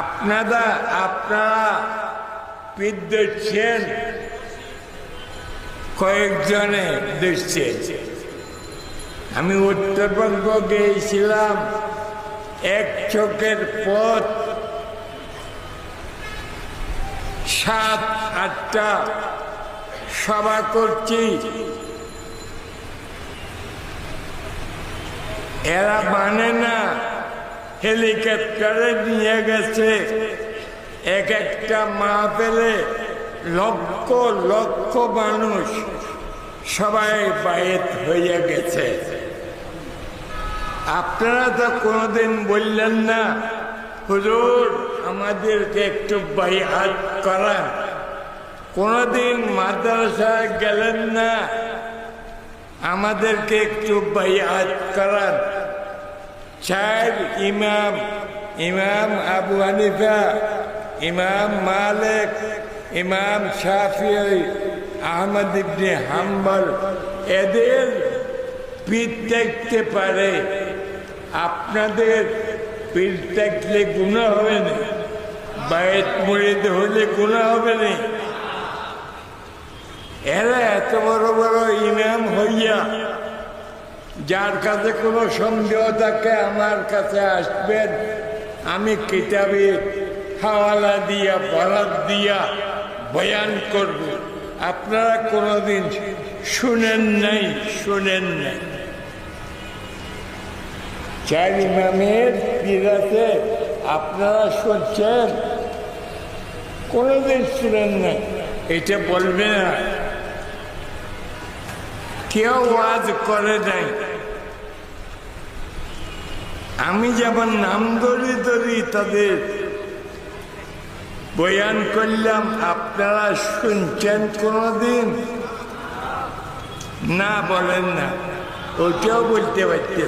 আপনারা আপনারা পিঠ দিচ্ছেন কয়েকজনে দিচ্ছে। আমি উত্তরবঙ্গ গিয়েছিলাম, এক চোখের পথ, সাত, আটটা সভা করছি। এরা মানে না হেলিকপ্টারে নিয়ে গেছে। এক একটা মা পেলে লক্ষ লক্ষ মানুষ সবাই বায়েত হয়ে গেছে। আপনারা তো কোনোদিন বললেন না, হুজুর, আমাদেরকে একটু বাইহাত করান। কোনোদিন মাদ্রাসায় গেলেন না, আমাদেরকে একটু বাইহাত করান। চার ইমাম ইমাম আবু হানিফা ইমাম মালিক ইমাম শাফি আহমদ ইবনে হাম্বল এদের পিঠ দেখতে পারে। আপনাদের পিঠ দেখলে গুণা হবে না। বায়েত মরিদ হলে গুণা হবে না। এরা এত বড় বড় ইমাম হইয়া যার কাছে কোনো সন্দেহ থাকে আমার কাছে আসবেন। আমি কিতাবে হাওয়ালা দিয়া বরাদ দিয়া বয়ান করব। আপনারা কোনোদিন শুনেন নাই শুনেন নাই। চার ইমামের পিরাতে আপনারা শুনছেন? কোনোদিন শুনেন নাই। এটা বলবে না। কেউ ওয়াজ করে নাই। আমি যেমন নাম ধরি ধরি তাদের বয়ান করলাম, আপনারা শুনছেন কোনোদিন? না বলেন না ওটাও বলতে পারতেছে